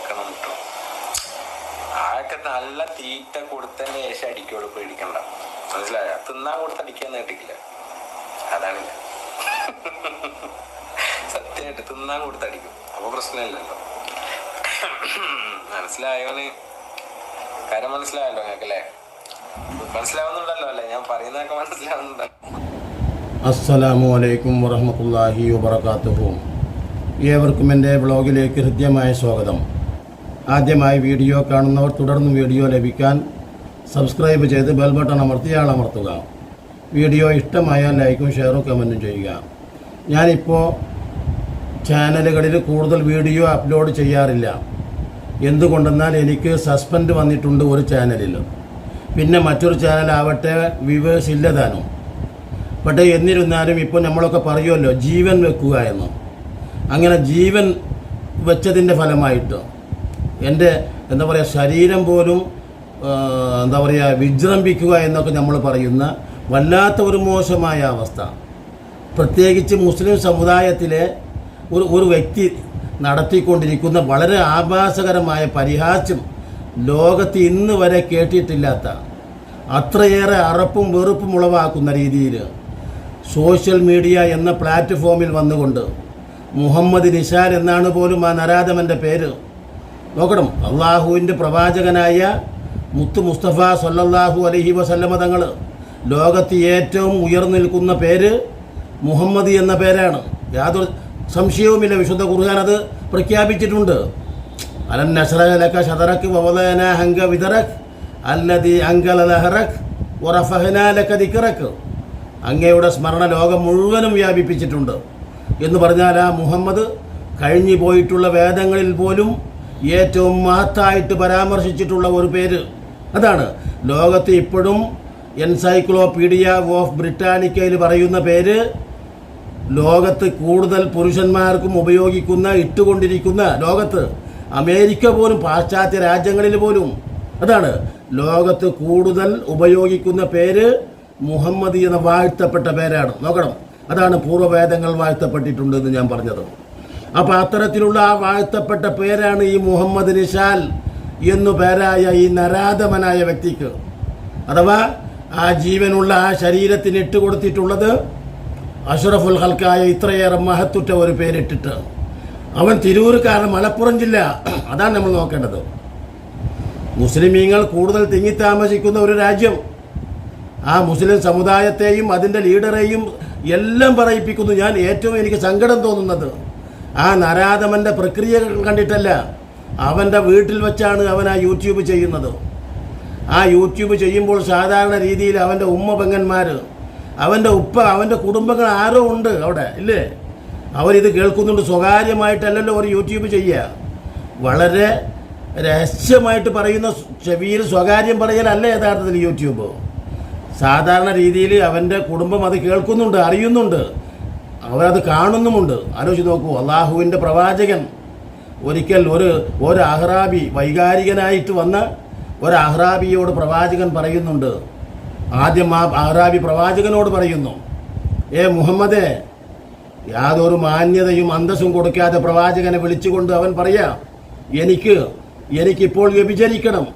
നോക്കണം കേട്ടോ ആൾക്ക് നല്ല തീറ്റ കൊടുത്തതിന് ശേഷം അടിക്കുള്ളൂ പേടിക്കണ്ട. മനസ്സിലായ? തിന്നാൻ കൊടുത്തടിക്കാൻ കേട്ടിട്ടില്ല അതാണ് ഞാൻ. സത്യമായിട്ട് തിന്നാൻ കൊടുത്തടിക്കും അപ്പൊ പ്രശ്നമില്ലല്ലോ. മനസ്സിലായോന് കാര്യം മനസ്സിലായല്ലോ ഞങ്ങൾക്കല്ലേ മനസ്സിലാവുന്നുണ്ടല്ലോ അല്ലേ? ഞാൻ പറയുന്നതൊക്കെ മനസ്സിലാവുന്നുണ്ടല്ലോ അസ്സലാമു അലൈക്കും വറഹമത്തല്ലാഹി വബർക്കാത്തുഹും ഏവർക്കും എന്റെ ബ്ലോഗിലേക്ക് ഹൃദ്യമായ സ്വാഗതം. ആദ്യമായി വീഡിയോ കാണുന്നവർ തുടർന്ന് വീഡിയോ ലഭിക്കാൻ സബ്സ്ക്രൈബ് ചെയ്ത് ബെൽ ബട്ടൺ അമർത്തി അമർത്തുക വീഡിയോ ഇഷ്ടമായാൽ ലൈക്കും ഷെയറും കമന്റും ചെയ്യുക. ഞാനിപ്പോൾ ചാനലുകളിൽ കൂടുതൽ വീഡിയോ അപ്ലോഡ് ചെയ്യാറില്ല. എന്തുകൊണ്ടെന്നാൽ എനിക്ക് സസ്പെൻഡ് വന്നിട്ടുണ്ട് ഒരു ചാനലിൽ. പിന്നെ മറ്റൊരു ചാനലാവട്ടെ വ്യൂവേഴ്സ് ഇല്ലതാനും. പക്ഷേ എന്നിരുന്നാലും ഇപ്പോൾ നമ്മളൊക്കെ പറയുമല്ലോ ജീവൻ വെക്കുക എന്ന്. അങ്ങനെ ജീവൻ വെച്ചതിന്റെ ഫലമായിട്ട്. എന്റെ എന്താ പറയുക ശരീരം പോലും എന്താ പറയുക വിജൃംഭിക്കുക എന്നൊക്കെ നമ്മൾ പറയുന്ന വല്ലാത്ത ഒരു മോശമായ അവസ്ഥ. പ്രത്യേകിച്ച് മുസ്ലിം സമുദായത്തിലെ ഒരു ഒരു വ്യക്തി നടത്തിക്കൊണ്ടിരിക്കുന്ന വളരെ ആഭാസകരമായ പരിഹാസ്യം ലോകത്ത് ഇന്ന് വരെ കേട്ടിട്ടില്ലാത്ത അത്രയേറെ അറപ്പും വെറുപ്പും ഉളവാക്കുന്ന രീതിയിൽ സോഷ്യൽ മീഡിയ എന്ന പ്ലാറ്റ്ഫോമിൽ വന്നുകൊണ്ട് മുഹമ്മദ് നിഷാൻ എന്നാണ് പോലും ആ നരാധമന്റെ പേര് നോക്കണം. അള്ളാഹുവിന്റെ പ്രവാചകനായ മുത്ത് മുസ്തഫ സല്ലല്ലാഹു അലഹി വസല്ലമ തങ്ങൾ ലോകത്ത് ഏറ്റവും ഉയർന്നു നിൽക്കുന്ന പേര് മുഹമ്മദ് എന്ന പേരാണ്. യാതൊരു സംശയവുമില്ല. വിശുദ്ധ ഖുർആൻ അത് പ്രഖ്യാപിച്ചിട്ടുണ്ട്. അലൻ നസ്രലക ഷതറക് വവദന ഹങ്ക വിതറക്. അല്ലതി അങ്കല ലഹറക് ഉറഫഹനാലക ദിക്റക്. അങ്ങയുടെ സ്മരണ ലോകം മുഴുവനും വ്യാപിപ്പിച്ചിട്ടുണ്ട്. എന്ന് പറഞ്ഞാൽ ആ മുഹമ്മദ് കഴിഞ്ഞു പോയിട്ടുള്ള വേദങ്ങളിൽ പോലും ഏറ്റവും മഹത്തായിട്ട് പരാമർശിച്ചിട്ടുള്ള ഒരു പേര് അതാണ്. ലോകത്ത് ഇപ്പോഴും എൻസൈക്ലോപീഡിയ ഓഫ് ബ്രിട്ടാനിക്കയിൽ പറയുന്ന പേര് ലോകത്ത് കൂടുതൽ പുരുഷന്മാർക്കും ഉപയോഗിക്കുന്ന ഇട്ടുകൊണ്ടിരിക്കുന്ന ലോകത്ത്. അമേരിക്ക പോലും പാശ്ചാത്യ രാജ്യങ്ങളിൽ പോലും. അതാണ്. ലോകത്ത് കൂടുതൽ ഉപയോഗിക്കുന്ന പേര് മുഹമ്മദ് എന്ന വാഴ്ത്തപ്പെട്ട പേരാണ്. നോക്കണം. അതാണ് പൂർവവേദങ്ങൾ വാഴ്ത്തപ്പെട്ടിട്ടുണ്ട് എന്ന് ഞാൻ പറഞ്ഞത്. അപ്പോൾ അത്തരത്തിലുള്ള ആ വാഴ്ത്തപ്പെട്ട പേരാണ് ഈ മുഹമ്മദ് നിഷാൽ എന്നു പേരായ ഈ നരാധമനായ വ്യക്തിക്ക്. അഥവാ ആ ജീവനുള്ള ആ ശരീരത്തിന് ഇട്ടുകൊടുത്തിട്ടുള്ളത് അഷറഫുൽ ഹൽക്കായ ഇത്രയേറെ മഹത്തുറ്റ ഒരു പേരിട്ടിട്ട്. അവൻ തിരൂർക്കാരൻ മലപ്പുറം ജില്ല. അതാണ് നമ്മൾ നോക്കേണ്ടത്. മുസ്ലിമീങ്ങൾ കൂടുതൽ തിങ്ങി താമസിക്കുന്ന ഒരു രാജ്യം. ആ മുസ്ലിം സമുദായത്തെയും അതിന്റെ ലീഡറെയും എല്ലാം പറയിപ്പിക്കുന്നു. ഞാൻ ഏറ്റവും എനിക്ക് സങ്കടം തോന്നുന്നത് ആ നരാധമന്റെ പ്രക്രിയകൾ കണ്ടിട്ടല്ല. അവന്റെ വീട്ടിൽ വെച്ചാണ് അവൻ ആ യൂട്യൂബ് ചെയ്യുന്നത്. ആ യൂട്യൂബ് ചെയ്യുമ്പോൾ സാധാരണ രീതിയിൽ അവന്റെ ഉമ്മ പെങ്ങന്മാർ അവന്റെ ഉപ്പ അവന്റെ കുടുംബങ്ങൾ ആരോ ഉണ്ട് അവിടെ ഇല്ലേ? അവരിത് കേൾക്കുന്നുണ്ട്. സ്വകാര്യമായിട്ടല്ലല്ലോ ഒരു യൂട്യൂബ് ചെയ്യുക. വളരെ രഹസ്യമായിട്ട് പറയുന്ന ചെവിയിൽ സ്വകാര്യം പറയലല്ല യഥാർത്ഥത്തിൽ യൂട്യൂബ്. സാധാരണ രീതിയിൽ അവന്റെ കുടുംബം അത് കേൾക്കുന്നുണ്ട് അറിയുന്നുണ്ട്. അവരത് കാണുന്നുമുണ്ട്. ആലോചിച്ച് നോക്കൂ അള്ളാഹുവിന്റെ പ്രവാചകൻ ഒരിക്കൽ ഒരു ഒരു അഹ്റാബി വൈകാരികനായിട്ട് വന്ന ഒരു അഹ്റാബിയോട് പ്രവാചകൻ പറയുന്നുണ്ട്. ആദ്യം ആ അഹ്റാബി പ്രവാചകനോട് പറയുന്നു ഏ മുഹമ്മദേ യാതൊരു മാന്യതയും അന്തസ്സും കൊടുക്കാതെ പ്രവാചകനെ വിളിച്ചുകൊണ്ട് അവൻ പറയാ എനിക്ക് എനിക്കിപ്പോൾ വ്യഭിചരിക്കണം.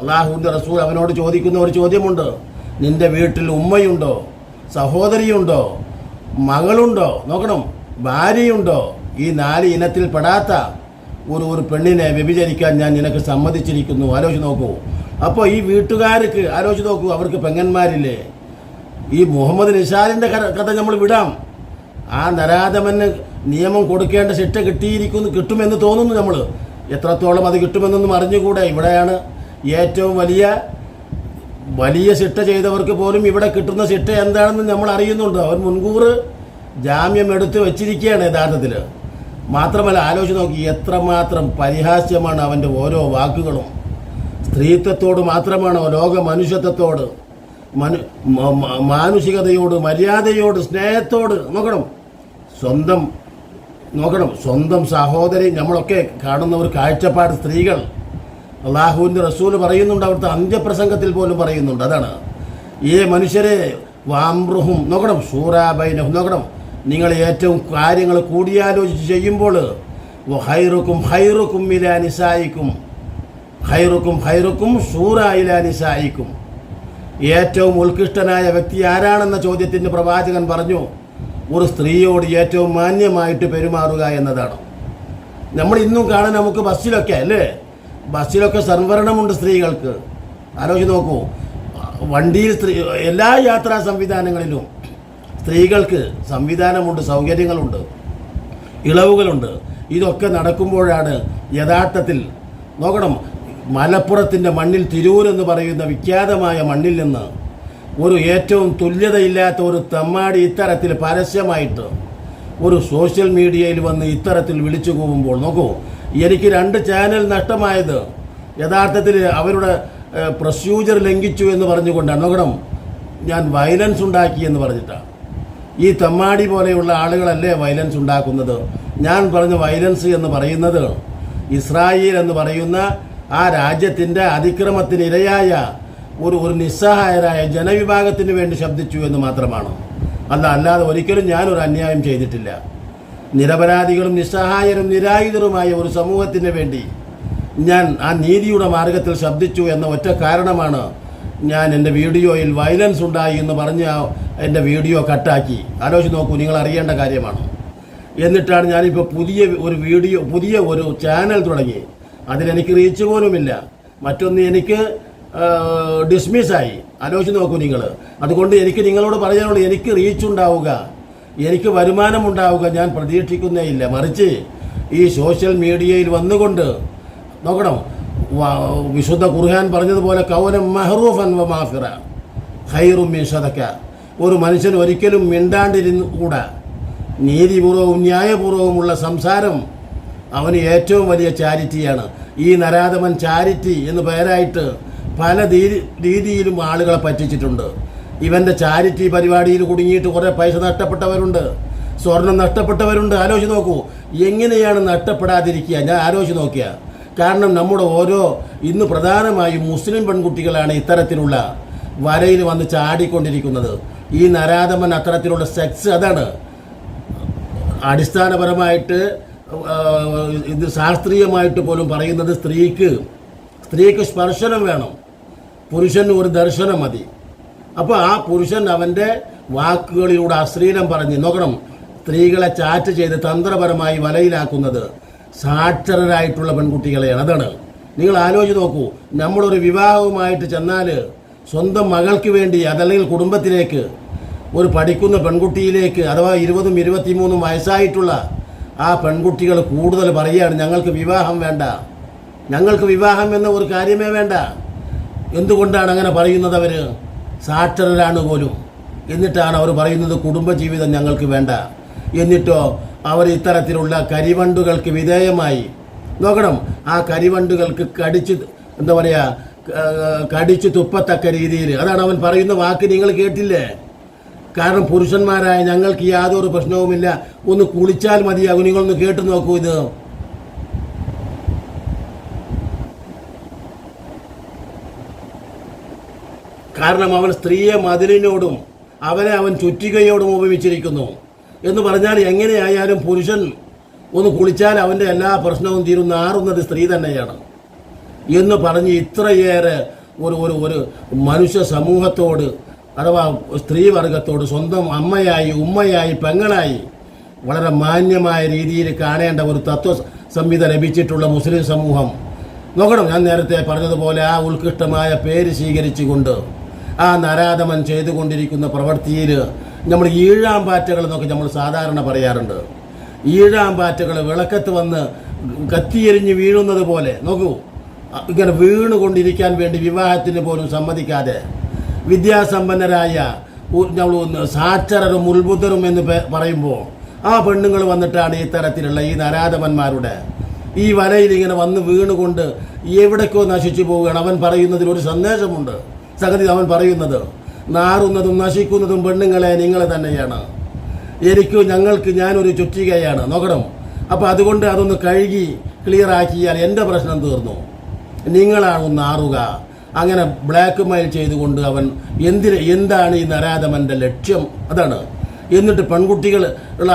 അള്ളാഹുവിന്റെ റസൂൽ അവനോട് ചോദിക്കുന്ന ഒരു ചോദ്യമുണ്ട് നിന്റെ വീട്ടിൽ ഉമ്മയുണ്ടോ? സഹോദരിയുണ്ടോ? മകളുണ്ടോ? നോക്കണം. ഭാര്യയുണ്ടോ? ഈ നാല് ഇനത്തിൽ പെടാത്ത ഒരു ഒരു പെണ്ണിനെ വ്യഭിചരിക്കാൻ ഞാൻ നിനക്ക് സമ്മതിച്ചിരിക്കുന്നു. ആലോചിച്ച് നോക്കൂ. അപ്പോൾ ഈ വീട്ടുകാർക്ക് ആലോചിച്ച് നോക്കൂ അവർക്ക് പെങ്ങന്മാരില്ലേ? ഈ മുഹമ്മദ് നിഷാറിന്റെ കഥ നമ്മൾ വിടാം. ആ നരാധമന് നിയമം കൊടുക്കേണ്ട ശിക്ഷ കിട്ടിയിരിക്കുന്നു കിട്ടുമെന്ന് തോന്നുന്നു നമ്മൾ എത്രത്തോളം അത് കിട്ടുമെന്നൊന്നും അറിഞ്ഞുകൂടെ? ഇവിടെയാണ് ഏറ്റവും വലിയ വലിയ ശിക്ഷ ചെയ്തവർക്ക് പോലും ഇവിടെ കിട്ടുന്ന ശിക്ഷ എന്താണെന്ന് നമ്മൾ അറിയുന്നുണ്ട്. അവൻ മുൻകൂർ ജാമ്യം എടുത്ത് വെച്ചിരിക്കുകയാണ് യഥാർത്ഥത്തിൽ മാത്രമല്ല ആലോചിച്ച് നോക്കി എത്രമാത്രം പരിഹാസ്യമാണ് അവന്റെ ഓരോ വാക്കുകളും. സ്ത്രീത്വത്തോട് മാത്രമാണോ ലോക മനുഷ്യത്വത്തോട് മനു മാനുഷികതയോട് മര്യാദയോട് സ്നേഹത്തോട് നോക്കണം. സ്വന്തം നോക്കണം. സ്വന്തം സഹോദരി നമ്മളൊക്കെ കാണുന്ന ഒരു കാഴ്ചപ്പാട് സ്ത്രീകൾ അള്ളാഹുവിന്റെ റസൂൽ പറയുന്നുണ്ട് അവിടുത്തെ അന്ത്യപ്രസംഗത്തിൽ പോലും പറയുന്നുണ്ട്. അതാണ്. ഈ മനുഷ്യരെ വാമ്രുഹും നോക്കണം സൂറാബൈനഹും നോക്കണം. നിങ്ങൾ ഏറ്റവും കാര്യങ്ങൾ കൂടിയാലോചിച്ച് ചെയ്യുമ്പോൾ ഹൈറുക്കും ഹൈറുക്കും ഇലാനിസായിക്കും ഹൈറുക്കും ഹൈറുക്കും സൂറ ഇലാനിസായിക്കും ഏറ്റവും ഉത്കൃഷ്ടനായ വ്യക്തി ആരാണെന്ന ചോദ്യത്തിന് പ്രവാചകൻ പറഞ്ഞു ഒരു സ്ത്രീയോട് ഏറ്റവും മാന്യമായിട്ട് പെരുമാറുക എന്നതാണ്. നമ്മൾ ഇന്നും കാണാൻ നമുക്ക് ബസ്സിലൊക്കെ അല്ലേ? ബസ്സിലൊക്കെ സംവരണമുണ്ട് സ്ത്രീകൾക്ക്. ആലോചിച്ച് നോക്കൂ. വണ്ടിയിൽ സ്ത്രീ എല്ലാ യാത്രാ സംവിധാനങ്ങളിലും സ്ത്രീകൾക്ക് സംവിധാനമുണ്ട് സൗകര്യങ്ങളുണ്ട് ഇളവുകളുണ്ട്. ഇതൊക്കെ നടക്കുമ്പോഴാണ് യഥാർത്ഥത്തിൽ നോക്കണം മലപ്പുറത്തിന്റെ മണ്ണിൽ തിരൂർ എന്ന് പറയുന്ന വിഖ്യാതമായ മണ്ണിൽ നിന്ന് ഒരു ഏറ്റവും തുല്യതയില്ലാത്ത ഒരു തമ്മാടി ഇത്തരത്തിൽ പരസ്യമായിട്ട് ഒരു സോഷ്യൽ മീഡിയയിൽ വന്ന് ഇത്തരത്തിൽ വിളിച്ചു കൂവുമ്പോൾ നോക്കൂ എനിക്ക് രണ്ട് ചാനൽ നഷ്ടമായത്. യഥാർത്ഥത്തിൽ അവരുടെ പ്രൊസ്യൂജർ ലംഘിച്ചു എന്ന് പറഞ്ഞുകൊണ്ടാണ് നോക്കണം ഞാൻ വയലൻസ് ഉണ്ടാക്കി എന്ന് പറഞ്ഞിട്ടാണ് ഈ തമ്മാടി പോലെയുള്ള ആളുകളല്ലേ വയലൻസ് ഉണ്ടാക്കുന്നത്? ഞാൻ പറഞ്ഞ വയലൻസ് എന്ന് പറയുന്നത് ഇസ്രായേൽ എന്ന് പറയുന്ന ആ രാജ്യത്തിന്റെ അതിക്രമത്തിന് ഇരയായ ഒരു ഒരു നിസ്സഹായരായ ജനവിഭാഗത്തിന് വേണ്ടി ശബ്ദിച്ചു എന്ന് മാത്രമാണ്. അല്ല അല്ലാതെ ഒരിക്കലും ഞാനൊരു അന്യായം ചെയ്തിട്ടില്ല. നിരപരാധികളും നിസ്സഹായരും നിരായുധരുമായ ഒരു സമൂഹത്തിന് വേണ്ടി ഞാൻ ആ നീതിയുടെ മാർഗത്തിൽ ശബ്ദിച്ചു എന്ന ഒറ്റ കാരണമാണ് ഞാൻ എന്റെ വീഡിയോയിൽ വയലൻസ് ഉണ്ടായി എന്ന് പറഞ്ഞ് എന്റെ വീഡിയോ കട്ടാക്കി. ആലോചിച്ച് നോക്കൂ നിങ്ങൾ അറിയേണ്ട കാര്യമാണ്. എന്നിട്ടാണ് ഞാനിപ്പോൾ പുതിയ ഒരു വീഡിയോ പുതിയ ഒരു ചാനൽ തുടങ്ങി. അതിലെനിക്ക് റീച്ച് പോലുമില്ല. മറ്റൊന്ന് എനിക്ക് ഡിസ്മിസ്സായി ആലോചിച്ച് നോക്കൂ നിങ്ങൾ. അതുകൊണ്ട് എനിക്ക് നിങ്ങളോട് പറയാനുള്ളൂ എനിക്ക് റീച്ച് ഉണ്ടാവുക. എനിക്ക് വരുമാനമുണ്ടാവുക ഞാൻ പ്രതീക്ഷിക്കുന്നേ ഇല്ല. മറിച്ച് ഈ സോഷ്യൽ മീഡിയയിൽ വന്നുകൊണ്ട് നോക്കണം? വിശുദ്ധ ഖുർഹാൻ പറഞ്ഞതുപോലെ കൗനം മെഹറൂഫൻ വ മാഫിറ ഹൈറും മിഷതക്ക ഒരു മനുഷ്യൻ ഒരിക്കലും മിണ്ടാണ്ടിരുന്നുകൂടാ നീതിപൂർവവും ന്യായപൂർവവുമുള്ള സംസാരം അവന് ഏറ്റവും വലിയ ചാരിറ്റിയാണ്. ഈ നരാധമൻ ചാരിറ്റി എന്ന് പേരായിട്ട് പല രീതി- രീതിയിലും ആളുകളെ പറ്റിച്ചിട്ടുണ്ട്. ഇവന്റെ ചാരിറ്റി പരിപാടിയിൽ കുടുങ്ങിയിട്ട് കുറേ പൈസ നഷ്ടപ്പെട്ടവരുണ്ട്. സ്വർണം നഷ്ടപ്പെട്ടവരുണ്ട്. ആലോചിച്ച് നോക്കൂ. എങ്ങനെയാണ് നഷ്ടപ്പെടാതിരിക്കുക? ഞാൻ ആലോചിച്ച് നോക്കിയ. കാരണം നമ്മുടെ ഓരോ ഇന്ന് പ്രധാനമായും മുസ്ലിം പെൺകുട്ടികളാണ് ഇത്തരത്തിലുള്ള വരയിൽ വന്ന് ചാടിക്കൊണ്ടിരിക്കുന്നത്. ഈ നരാധമൻ അത്തരത്തിലുള്ള സെക്സ് അതാണ്. അടിസ്ഥാനപരമായിട്ട് ഇത് ശാസ്ത്രീയമായിട്ട് പോലും പറയുന്നത് സ്ത്രീക്ക്. സ്ത്രീക്ക് സ്പർശനം വേണം. പുരുഷന് ഒരു ദർശനം മതി. അപ്പോൾ ആ പുരുഷൻ അവന്റെ വാക്കുകളിലൂടെ അശ്ലീലം പറഞ്ഞ്. നോക്കണം. സ്ത്രീകളെ ചാറ്റ് ചെയ്ത് തന്ത്രപരമായി വലയിലാക്കുന്നത് സാക്ഷരരായിട്ടുള്ള പെൺകുട്ടികളെയാണ്. അതാണ്. നിങ്ങൾ ആലോചിച്ച് നോക്കൂ. നമ്മളൊരു വിവാഹവുമായിട്ട് ചെന്നാൽ സ്വന്തം മകൾക്ക് വേണ്ടി അതല്ലെങ്കിൽ കുടുംബത്തിലേക്ക് ഒരു പഠിക്കുന്ന പെൺകുട്ടിയിലേക്ക് അഥവാ ഇരുപതും ഇരുപത്തിമൂന്നും വയസ്സായിട്ടുള്ള ആ പെൺകുട്ടികൾ കൂടുതൽ പറയുകയാണ് ഞങ്ങൾക്ക് വിവാഹം വേണ്ട. ഞങ്ങൾക്ക് വിവാഹം എന്ന ഒരു കാര്യമേ വേണ്ട. എന്തുകൊണ്ടാണ് അങ്ങനെ പറയുന്നത് അവർ സാക്ഷരരാണ് പോലും. എന്നിട്ടാണ് അവർ പറയുന്നത് കുടുംബജീവിതം ഞങ്ങൾക്ക് വേണ്ട. എന്നിട്ടോ അവർ ഇത്തരത്തിലുള്ള കരിവണ്ടുകൾക്ക് വിധേയമായി. നോക്കണം ആ കരിവണ്ടുകൾക്ക് കടിച്ച് എന്താ പറയുക കടിച്ച് തുപ്പത്തക്ക രീതിയിൽ. അതാണ് അവൻ പറയുന്ന വാക്ക് നിങ്ങൾ കേട്ടില്ലേ? കാരണം പുരുഷന്മാരായ ഞങ്ങൾക്ക് യാതൊരു പ്രശ്നവുമില്ല. ഒന്ന് കുളിച്ചാൽ മതിയാകും. നിങ്ങളൊന്ന് കേട്ടു നോക്കൂ ഇത്. കാരണം അവൻ സ്ത്രീയെ മതിലിനോടും അവനെ അവൻ ചുറ്റികയോടും ഉപമിച്ചിരിക്കുന്നു. എന്ന് പറഞ്ഞാൽ എങ്ങനെയായാലും പുരുഷൻ ഒന്ന് കുളിച്ചാൽ അവന്റെ എല്ലാ പ്രശ്നവും തീരും. നാറുന്നത് സ്ത്രീ തന്നെയാണ്. എന്ന് പറഞ്ഞ് ഇത്രയേറെ ഒരു ഒരു ഒരു മനുഷ്യ സമൂഹത്തോട് അഥവാ സ്ത്രീവർഗത്തോട് സ്വന്തം അമ്മയായി ഉമ്മയായി പെങ്ങളായി വളരെ മാന്യമായ രീതിയിൽ കാണേണ്ട ഒരു തത്വ സംഹിത ലഭിച്ചിട്ടുള്ള മുസ്ലിം സമൂഹം. നോക്കണം ഞാൻ നേരത്തെ പറഞ്ഞതുപോലെ ആ ഉത്കൃഷ്ടമായ പേര് സ്വീകരിച്ചുകൊണ്ട് ആ നരാധമൻ ചെയ്തുകൊണ്ടിരിക്കുന്ന പ്രവൃത്തിയിൽ നമ്മൾ ഈഴാമ്പാറ്റകൾ എന്നൊക്കെ നമ്മൾ സാധാരണ പറയാറുണ്ട്. ഈഴാമ്പാറ്റകൾ വിളക്കത്ത് വന്ന് കത്തിയെരിഞ്ഞ് വീഴുന്നത് പോലെ നോക്കൂ ഇങ്ങനെ വീണുകൊണ്ടിരിക്കാൻ വേണ്ടി വിവാഹത്തിന് പോലും സമ്മതിക്കാതെ വിദ്യാസമ്പന്നരായ നമ്മൾ സാക്ഷരരും ഉത്ബുദ്ധരും എന്ന് പറയുമ്പോൾ ആ പെണ്ണുങ്ങൾ വന്നിട്ടാണ് ഈ തരത്തിലുള്ള ഈ നരാധമന്മാരുടെ ഈ വലയിൽ ഇങ്ങനെ വന്ന് വീണുകൊണ്ട് എവിടേക്കോ നശിച്ചു പോവുകയാണ്. അവൻ പറയുന്നതിൽ ഒരു സന്ദേശമുണ്ട്. സംഗതി അവൻ പറയുന്നത് നാറുന്നതും നശിക്കുന്നതും പെണ്ണുങ്ങളെ നിങ്ങൾ തന്നെയാണ്. എനിക്ക് ഞങ്ങൾക്ക് ഞാനൊരു ചുറ്റികയാണ്. നോക്കണം. അപ്പോൾ അതുകൊണ്ട് അതൊന്ന് കഴുകി ക്ലിയർ ആക്കിയാൽ എന്റെ പ്രശ്നം തീർന്നു. നിങ്ങളാണ് ഒന്ന് ആറുക. അങ്ങനെ ബ്ലാക്ക് മെയിൽ ചെയ്തുകൊണ്ട് അവൻ എന്തിന് എന്താണ് ഈ നരാധമന്റെ ലക്ഷ്യം? അതാണ്. എന്നിട്ട് പെൺകുട്ടികൾ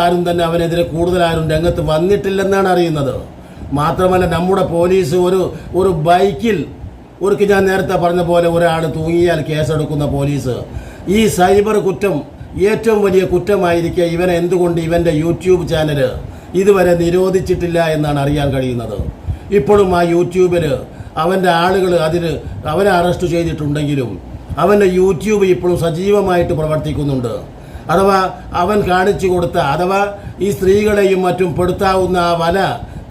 ആരും തന്നെ അവനെതിരെ കൂടുതൽ ആരും രംഗത്ത് വന്നിട്ടില്ലെന്നാണ് അറിയുന്നത്. മാത്രമല്ല നമ്മുടെ പോലീസ് ഒരു ഒരു ബൈക്കിൽ ഒരിക്കൽ ഞാൻ നേരത്തെ പറഞ്ഞ പോലെ ഒരാൾ തൂങ്ങിയാൽ കേസെടുക്കുന്ന പോലീസ്. ഈ സൈബർ കുറ്റം ഏറ്റവും വലിയ കുറ്റമായിരിക്കെ ഇവനെ എന്തുകൊണ്ട് ഇവന്റെ യൂട്യൂബ് ചാനൽ ഇതുവരെ നിരോധിച്ചിട്ടില്ല എന്നാണ് അറിയാൻ കഴിയുന്നത്. ഇപ്പോഴും ആ യൂട്യൂബിൽ അവന്റെ ആളുകൾ അതിൽ അവനെ അറസ്റ്റ് ചെയ്തിട്ടുണ്ടെങ്കിലും അവന്റെ യൂട്യൂബ് ഇപ്പോഴും സജീവമായിട്ട് പ്രവർത്തിക്കുന്നുണ്ട്. അഥവാ അവൻ കാണിച്ചു കൊടുത്ത അഥവാ ഈ സ്ത്രീകളെയും മറ്റും പെടുത്താവുന്ന ആ വല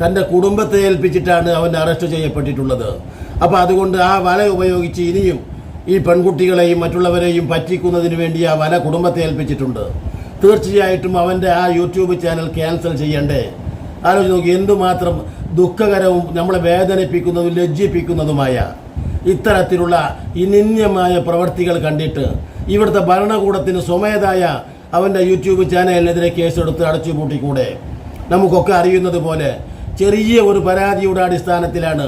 തന്റെ കുടുംബത്തെ ഏൽപ്പിച്ചിട്ടാണ് അവൻ അറസ്റ്റ് ചെയ്യപ്പെട്ടിട്ടുള്ളത്. അപ്പോൾ അതുകൊണ്ട് ആ വല ഉപയോഗിച്ച് ഇനിയും ഈ പെൺകുട്ടികളെയും മറ്റുള്ളവരെയും പറ്റിക്കുന്നതിന് വേണ്ടി ആ വല കുടുംബത്തെ ഏൽപ്പിച്ചിട്ടുണ്ട്. തീർച്ചയായിട്ടും അവന്റെ ആ യൂട്യൂബ് ചാനൽ ക്യാൻസൽ ചെയ്യണ്ടേ? ആലോചിച്ച് നോക്കി എന്തുമാത്രം ദുഃഖകരവും നമ്മളെ വേദനിപ്പിക്കുന്നതും ലജ്ജിപ്പിക്കുന്നതുമായ ഇത്തരത്തിലുള്ള ഇനിന്യമായ പ്രവൃത്തികൾ കണ്ടിട്ട് ഇവിടുത്തെ ഭരണകൂടത്തിന് സ്വമേതായ അവന്റെ യൂട്യൂബ് ചാനലിനെതിരെ കേസെടുത്ത് അടച്ചു പൂട്ടിക്കൂടെ? നമുക്കൊക്കെ അറിയുന്നത് പോലെ ചെറിയ ഒരു പരാതിയുടെ അടിസ്ഥാനത്തിലാണ്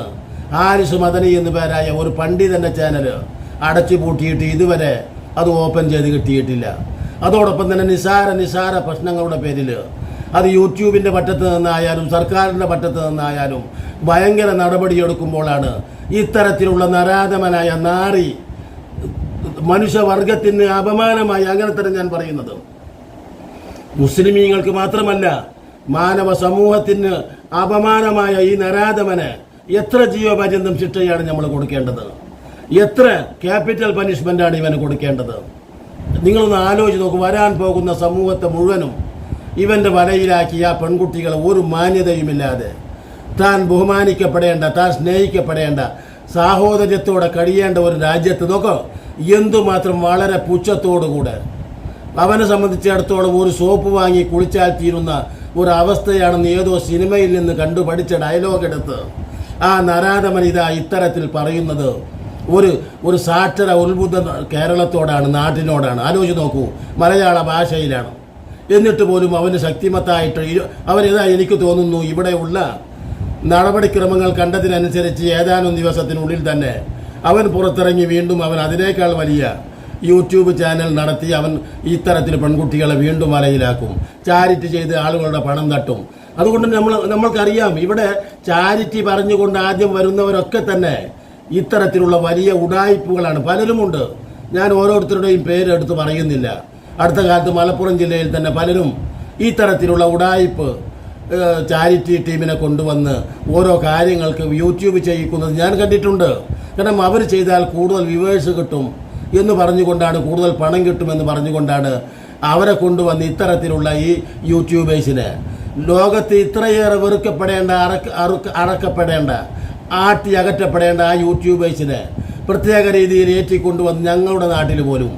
ആരിസ് മദനി എന്ന് പേരായ ഒരു പണ്ഡിതന്റെ ചാനൽ അടച്ചു പൂട്ടിയിട്ട് ഇതുവരെ അത് ഓപ്പൺ ചെയ്ത് കിട്ടിയിട്ടില്ല. അതോടൊപ്പം തന്നെ നിസാര നിസാര പ്രശ്നങ്ങളുടെ പേരിൽ അത് യൂട്യൂബിന്റെ പറ്റത്ത് നിന്നായാലും സർക്കാരിന്റെ പറ്റത്ത് നിന്നായാലും ഭയങ്കര നടപടിയെടുക്കുമ്പോഴാണ് ഇത്തരത്തിലുള്ള നരാധമനായ നാറി മനുഷ്യവർഗത്തിന് അപമാനമായി അങ്ങനെ തന്നെ ഞാൻ പറയുന്നത്. മുസ്ലിമീങ്ങൾക്ക് മാത്രമല്ല മാനവ സമൂഹത്തിന് അപമാനമായ ഈ നരാധമന് എത്ര ജീവപര്യന്തം ശിക്ഷയാണ് നമ്മൾ കൊടുക്കേണ്ടത്? എത്ര ക്യാപിറ്റൽ പനിഷ്മെന്റാണ് ഇവന് കൊടുക്കേണ്ടത്? നിങ്ങളൊന്ന് ആലോചിച്ച് നോക്ക് വരാൻ പോകുന്ന സമൂഹത്തെ മുഴുവനും ഇവന്റെ വലയിലാക്കിയ ആ പെൺകുട്ടികളെ ഒരു മാന്യതയുമില്ലാതെ താൻ ബഹുമാനിക്കപ്പെടേണ്ട താൻ സ്നേഹിക്കപ്പെടേണ്ട സാഹോദര്യത്തോടെ കഴിയേണ്ട ഒരു രാജ്യത്ത് നോക്കോ എന്തുമാത്രം വളരെ പുച്ഛത്തോടുകൂടെ. അവനെ സംബന്ധിച്ചിടത്തോളം ഒരു സോപ്പ് വാങ്ങി കുളിച്ചാൽ തീരുന്ന ഒരു അവസ്ഥയാണെന്ന് ഏതോ സിനിമയിൽ നിന്ന് കണ്ടു പഠിച്ച ഡയലോഗ് എടുത്ത് ആ നരാധമനിത ഇതാ ഇത്തരത്തിൽ പറയുന്നത് ഒരു ഒരു സാക്ഷര ഉത്ബുദ്ധ കേരളത്തോടാണ് നാട്ടിനോടാണ്. ആലോചിച്ച് നോക്കൂ മലയാള ഭാഷയിലാണ്. എന്നിട്ട് പോലും അവന് ശക്തിമത്തായിട്ട് അവരിതാ എനിക്ക് തോന്നുന്നു ഇവിടെയുള്ള നടപടിക്രമങ്ങൾ കണ്ടതിനനുസരിച്ച് ഏതാനും ദിവസത്തിനുള്ളിൽ തന്നെ അവൻ പുറത്തിറങ്ങി വീണ്ടും അവൻ അതിനേക്കാൾ വലിയ യൂട്യൂബ് ചാനൽ നടത്തി അവൻ ഇത്തരത്തിൽ പെൺകുട്ടികളെ വീണ്ടും വലയിലാക്കും ചാരിറ്റി ചെയ്ത് ആളുകളുടെ പണം തട്ടും. അതുകൊണ്ട് നമ്മൾ നമ്മൾക്കറിയാം ഇവിടെ ചാരിറ്റി പറഞ്ഞുകൊണ്ട് ആദ്യം വരുന്നവരൊക്കെ തന്നെ ഇത്തരത്തിലുള്ള വലിയ ഉടായ്പകളാണ്. പലരുമുണ്ട്. ഞാൻ ഓരോരുത്തരുടെയും പേരെടുത്ത് പറയുന്നില്ല. അടുത്ത കാലത്ത് മലപ്പുറം ജില്ലയിൽ തന്നെ പലരും ഈ തരത്തിലുള്ള ഉടായ്പ് ചാരിറ്റി ടീമിനെ കൊണ്ടുവന്ന് ഓരോ കാര്യങ്ങൾക്ക് യൂട്യൂബ് ചെയ്യിക്കുന്നത് ഞാൻ കണ്ടിട്ടുണ്ട്. കാരണം അവർ ചെയ്താൽ കൂടുതൽ വ്യൂവേഴ്സ് കിട്ടും എന്ന് പറഞ്ഞുകൊണ്ടാണ് കൂടുതൽ പണം കിട്ടുമെന്ന് പറഞ്ഞുകൊണ്ടാണ് അവരെ കൊണ്ടുവന്ന് ഇത്തരത്തിലുള്ള ഈ യൂട്യൂബേഴ്സിനെ ലോകത്ത് ഇത്രയേറെ വെറുക്കപ്പെടേണ്ട അറക്ക അറുക്ക അറക്കപ്പെടേണ്ട ആട്ടി അകറ്റപ്പെടേണ്ട ആ യൂട്യൂബേഴ്സിനെ പ്രത്യേക രീതിയിൽ ഏറ്റിക്കൊണ്ടുവന്ന് ഞങ്ങളുടെ നാട്ടിൽ പോലും.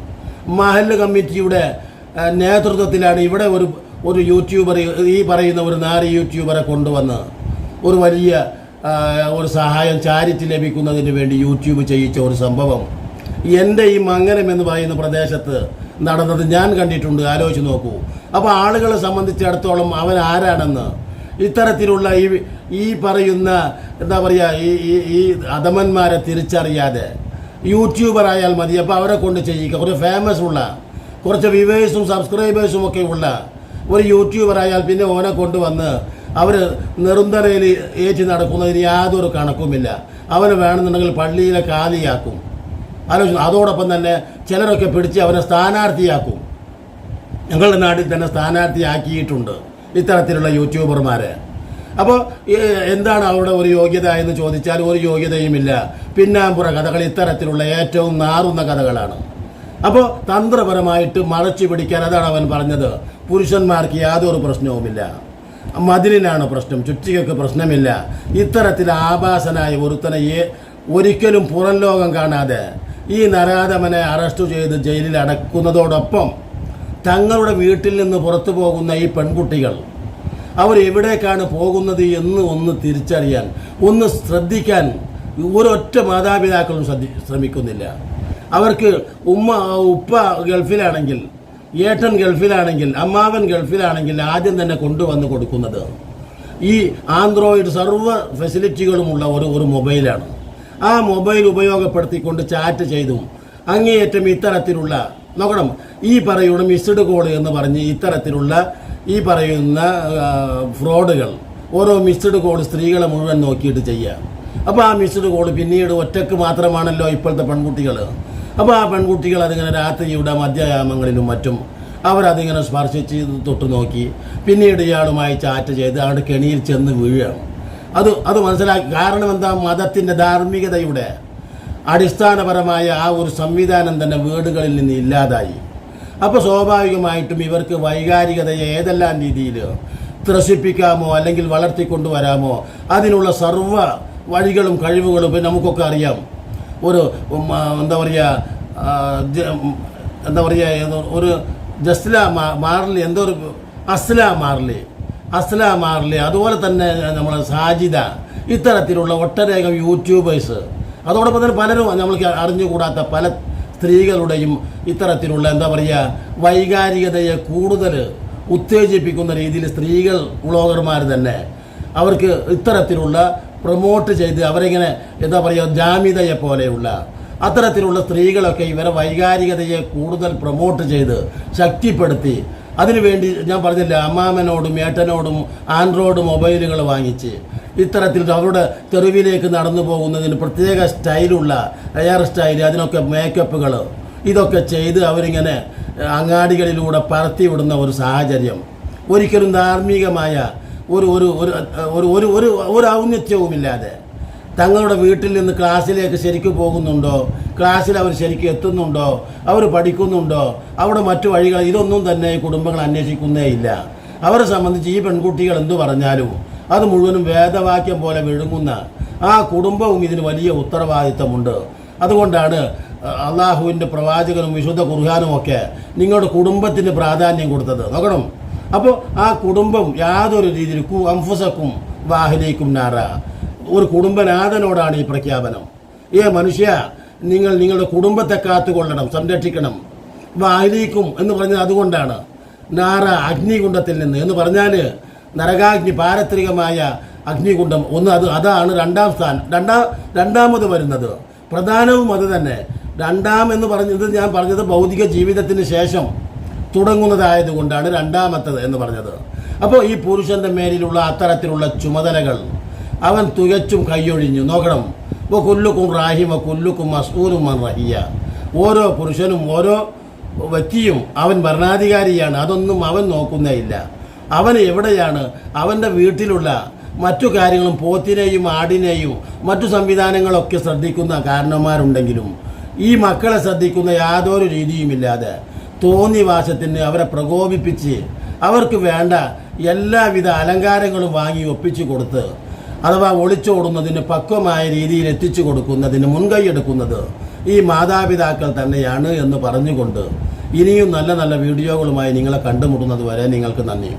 മഹല്ല് കമ്മിറ്റിയുടെ നേതൃത്വത്തിലാണ് ഇവിടെ ഒരു ഒരു യൂട്യൂബർ ഈ പറയുന്ന ഒരു നാരി യൂട്യൂബറെ കൊണ്ടുവന്ന് ഒരു വലിയ ഒരു സഹായം ചാരിറ്റി ലഭിക്കുന്നതിന് വേണ്ടി യൂട്യൂബ് ചെയ്യിച്ച ഒരു സംഭവം. എന്റെ ഈ മങ്ങനം എന്ന് പറയുന്ന പ്രദേശത്ത് നടന്നത് ഞാൻ കണ്ടിട്ടുണ്ട്. ആലോചിച്ച് നോക്കൂ. അപ്പോൾ ആളുകളെ സംബന്ധിച്ചിടത്തോളം അവൻ ആരാണെന്ന്? ഇത്തരത്തിലുള്ള ഈ ഈ പറയുന്ന എന്താ പറയുക ഈ ഈ ഈ അധമന്മാരെ തിരിച്ചറിയാതെ യൂട്യൂബർ ആയാൽ മതി. അപ്പോൾ അവരെ കൊണ്ട് ചെയ്യിക്കുക കുറച്ച് ഫേമസ് ഉള്ള കുറച്ച് വ്യൂവേഴ്സും സബ്സ്ക്രൈബേഴ്സും ഒക്കെ ഉള്ള ഒരു യൂട്യൂബർ ആയാൽ പിന്നെ ഓനെ കൊണ്ടുവന്ന് അവർ നെറുന്തലയിൽ ഏറ്റി നടക്കുന്നതിന് യാതൊരു കണക്കുമില്ല. അവന് വേണമെന്നുണ്ടെങ്കിൽ പള്ളിയിലെ കാലിയാക്കും ആലോചിച്ചു. അതോടൊപ്പം തന്നെ ചിലരൊക്കെ പിടിച്ച് അവനെ സ്ഥാനാർത്ഥിയാക്കും. ഞങ്ങളുടെ നാട്ടിൽ തന്നെ സ്ഥാനാർത്ഥിയാക്കിയിട്ടുണ്ട് ഇത്തരത്തിലുള്ള യൂട്യൂബർമാരെ. അപ്പോൾ എന്താണ് അവരുടെ ഒരു യോഗ്യത എന്ന് ചോദിച്ചാൽ ഒരു യോഗ്യതയുമില്ല. പിന്നാമ്പുറ കഥകൾ ഇത്തരത്തിലുള്ള ഏറ്റവും നാറുന്ന കഥകളാണ്. അപ്പോൾ തന്ത്രപരമായിട്ട് മറച്ചു പിടിക്കാൻ അതാണ് അവൻ പറഞ്ഞത്. പുരുഷന്മാർക്ക് യാതൊരു പ്രശ്നവുമില്ല. മതിലിനാണ് പ്രശ്നം ചുറ്റികൾക്ക് പ്രശ്നമില്ല. ഇത്തരത്തിൽ ആഭാസനായ ഒരുത്തനെ ഒരിക്കലും പുറം ലോകം കാണാതെ ഈ നരാധമനെ അറസ്റ്റ് ചെയ്ത് ജയിലിൽ അടക്കുന്നതോടൊപ്പം തങ്ങളുടെ വീട്ടിൽ നിന്ന് പുറത്തു പോകുന്ന ഈ പെൺകുട്ടികൾ അവർ എവിടേക്കാണ് പോകുന്നത് എന്ന് ഒന്ന് തിരിച്ചറിയാൻ ഒന്ന് ശ്രദ്ധിക്കാൻ ഒരൊറ്റ മാതാപിതാക്കളും ശ്രദ്ധി ശ്രമിക്കുന്നില്ല. അവർക്ക് ഉമ്മ ഉപ്പ ഗൾഫിലാണെങ്കിൽ ഏട്ടൻ ഗൾഫിലാണെങ്കിൽ അമ്മാവൻ ഗൾഫിലാണെങ്കിൽ ആദ്യം തന്നെ കൊണ്ടുവന്ന് കൊടുക്കുന്നത് ഈ ആൻഡ്രോയിഡ് സർവ ഫെസിലിറ്റികളുമുള്ള ഒരു ഒരു മൊബൈലാണ്. ആ മൊബൈൽ ഉപയോഗപ്പെടുത്തിക്കൊണ്ട് ചാറ്റ് ചെയ്തും. അങ്ങേയറ്റം ഇത്തരത്തിലുള്ള നോക്കണം ഈ പറയുന്ന മിസ്ഡ് കോൾ എന്ന് പറഞ്ഞ് ഇത്തരത്തിലുള്ള ഈ പറയുന്ന ഫ്രോഡുകൾ ഓരോ മിസ്ഡ് കോൾ സ്ത്രീകളെ മുഴുവൻ നോക്കിയിട്ട് ചെയ്യുക അപ്പോൾ ആ മിസ്ഡ് കോൾ പിന്നീട് ഒറ്റയ്ക്ക് മാത്രമാണല്ലോ ഇപ്പോഴത്തെ പെൺകുട്ടികൾ. അപ്പോൾ ആ പെൺകുട്ടികൾ അതിങ്ങനെ രാത്രിയുടെ മധ്യയാമങ്ങളിലും മറ്റും അവരതിങ്ങനെ സ്പർശിച്ച് തൊട്ട് നോക്കി പിന്നീട് ഇയാളുമായി ചാറ്റ് ചെയ്ത് അവിടെ കെണിയിൽ ചെന്ന് വീഴുകയാണ് അത് അത് മനസ്സിലാക്കി. കാരണം എന്താ മതത്തിന്റെ ധാർമ്മികതയുടെ അടിസ്ഥാനപരമായ ആ ഒരു സംവിധാനം തന്നെ വീടുകളിൽ നിന്ന് ഇല്ലാതായി. അപ്പോൾ സ്വാഭാവികമായിട്ടും ഇവർക്ക് വൈകാരികതയെ ഏതെല്ലാം രീതിയിൽ ത്രസിപ്പിക്കാമോ അല്ലെങ്കിൽ വളർത്തിക്കൊണ്ടുവരാമോ അതിനുള്ള സർവ വഴികളും കഴിവുകളും ഇപ്പം നമുക്കൊക്കെ അറിയാം. ഒരു എന്താ പറയുക എന്താ പറയുക ഒരു ജസ്ല മാർലി എന്തോ ഒരു അസ്ല മാർലി. അസ്ല മാർലി അതുപോലെ തന്നെ നമ്മൾ സാജിദ ഇത്തരത്തിലുള്ള ഒട്ടനേകം യൂട്യൂബേഴ്സ് അതോടൊപ്പം തന്നെ പലരും നമ്മൾക്ക് അറിഞ്ഞുകൂടാത്ത പല സ്ത്രീകളുടെയും ഇത്തരത്തിലുള്ള എന്താ പറയുക വൈകാരികതയെ കൂടുതൽ ഉത്തേജിപ്പിക്കുന്ന രീതിയിൽ സ്ത്രീകൾ വ്ളോഗർമാർ തന്നെ അവർക്ക് ഇത്തരത്തിലുള്ള പ്രൊമോട്ട് ചെയ്ത് അവരിങ്ങനെ എന്താ പറയുക ജാമ്യതയെ പോലെയുള്ള അത്തരത്തിലുള്ള സ്ത്രീകളൊക്കെ ഇവരെ വൈകാരികതയെ കൂടുതൽ പ്രൊമോട്ട് ചെയ്ത് ശക്തിപ്പെടുത്തി അതിനുവേണ്ടി ഞാൻ പറഞ്ഞില്ല അമ്മാമനോടും ഏട്ടനോടും ആൻഡ്രോയിഡ് മൊബൈലുകൾ വാങ്ങിച്ച് ഇത്തരത്തിൽ അവരുടെ തെരുവിലേക്ക് നടന്നു പോകുന്നതിന് പ്രത്യേക സ്റ്റൈലുള്ള ഹെയർ സ്റ്റൈൽ അതിനൊക്കെ മേക്കപ്പുകൾ ഇതൊക്കെ ചെയ്ത് അവരിങ്ങനെ അങ്ങാടികളിലൂടെ പറത്തി വിടുന്ന ഒരു സാഹചര്യം. ഒരിക്കലും ധാർമ്മികമായ ഒരു ഒരു ഒരു ഒരു ഒരു ഔന്നത്യവുമില്ലാതെ തങ്ങളുടെ വീട്ടിൽ നിന്ന് ക്ലാസ്സിലേക്ക് ശരിക്കും പോകുന്നുണ്ടോ? ക്ലാസ്സിൽ അവർ ശരിക്കും എത്തുന്നുണ്ടോ? അവർ പഠിക്കുന്നുണ്ടോ? അവിടെ മറ്റു വഴികൾ ഇതൊന്നും തന്നെ കുടുംബങ്ങൾ അന്വേഷിക്കുന്നേ ഇല്ല. അവരെ സംബന്ധിച്ച് ഈ പെൺകുട്ടികൾ എന്തു പറഞ്ഞാലും അത് മുഴുവനും വേദവാക്യം പോലെ വിഴുങ്ങുന്ന ആ കുടുംബവും ഇതിന് വലിയ ഉത്തരവാദിത്തമുണ്ട്. അതുകൊണ്ടാണ് അള്ളാഹുവിന്റെ പ്രവാചകനും വിശുദ്ധ കുർഹാനും ഒക്കെ നിങ്ങളുടെ കുടുംബത്തിന് പ്രാധാന്യം കൊടുത്തത്. നോക്കണം. അപ്പോൾ ആ കുടുംബം യാതൊരു രീതിയിൽ അംഫുസക്കും വാഹിലേക്കും നാറ. ഒരു കുടുംബനാഥനോടാണ് ഈ പ്രഖ്യാപനം. ഏ മനുഷ്യ നിങ്ങൾ നിങ്ങളുടെ കുടുംബത്തെ കാത്തുകൊള്ളണം സംരക്ഷിക്കണം. വാഹിലേക്കും എന്ന് പറഞ്ഞത് അതുകൊണ്ടാണ്. നാറ അഗ്നികുണ്ഡത്തിൽ നിന്ന് എന്ന് പറഞ്ഞാൽ നരകാഗ്നി പാരത്രികമായ അഗ്നികുണ്ഡം ഒന്ന് അത് അതാണ് രണ്ടാം സ്ഥാനം രണ്ടാം രണ്ടാമത് വരുന്നത്. പ്രധാനവും അത് തന്നെ. രണ്ടാം എന്ന് പറഞ്ഞത് ഞാൻ പറഞ്ഞത് ഭൗതിക ജീവിതത്തിന് ശേഷം തുടങ്ങുന്നതായതുകൊണ്ടാണ് രണ്ടാമത്തത് എന്ന് പറഞ്ഞത്. അപ്പോൾ ഈ പുരുഷന്റെ മേലിലുള്ള അത്തരത്തിലുള്ള ചുമതലകൾ അവൻ തികച്ചും കൈയൊഴിഞ്ഞു. നോക്കണം. ഇപ്പോൾ കുല്ലുക്കും റാഹിമ കുല്ലുക്കും മസ്ഊരും റഹിയ. ഓരോ പുരുഷനും ഓരോ വ്യക്തിയും അവൻ ഭരണാധികാരിയാണ്. അതൊന്നും അവൻ നോക്കുന്നേ ഇല്ല. അവൻ എവിടെയാണ്? അവന്റെ വീട്ടിലുള്ള മറ്റു കാര്യങ്ങളും പോത്തിനെയും ആടിനെയും മറ്റു സംവിധാനങ്ങളൊക്കെ ശ്രദ്ധിക്കുന്ന കാരണന്മാരുണ്ടെങ്കിലും ഈ മക്കളെ ശ്രദ്ധിക്കുന്ന യാതൊരു രീതിയുമില്ലാതെ തോന്നിവാസത്തിന് അവരെ പ്രകോപിപ്പിച്ച് അവർക്ക് വേണ്ട എല്ലാവിധ അലങ്കാരങ്ങളും വാങ്ങി ഒപ്പിച്ചു കൊടുത്ത് അഥവാ ഒളിച്ചോടുന്നതിന് പക്വമായ രീതിയിൽ എത്തിച്ചു കൊടുക്കുന്നതിന് മുൻകൈയെടുക്കുന്നത് ഈ മാതാപിതാക്കൾ തന്നെയാണ് എന്ന് പറഞ്ഞുകൊണ്ട് ഇനിയും നല്ല നല്ല വീഡിയോകളുമായി നിങ്ങളെ കണ്ടുമുട്ടുന്നത് വരെ നിങ്ങൾക്ക് നന്ദി.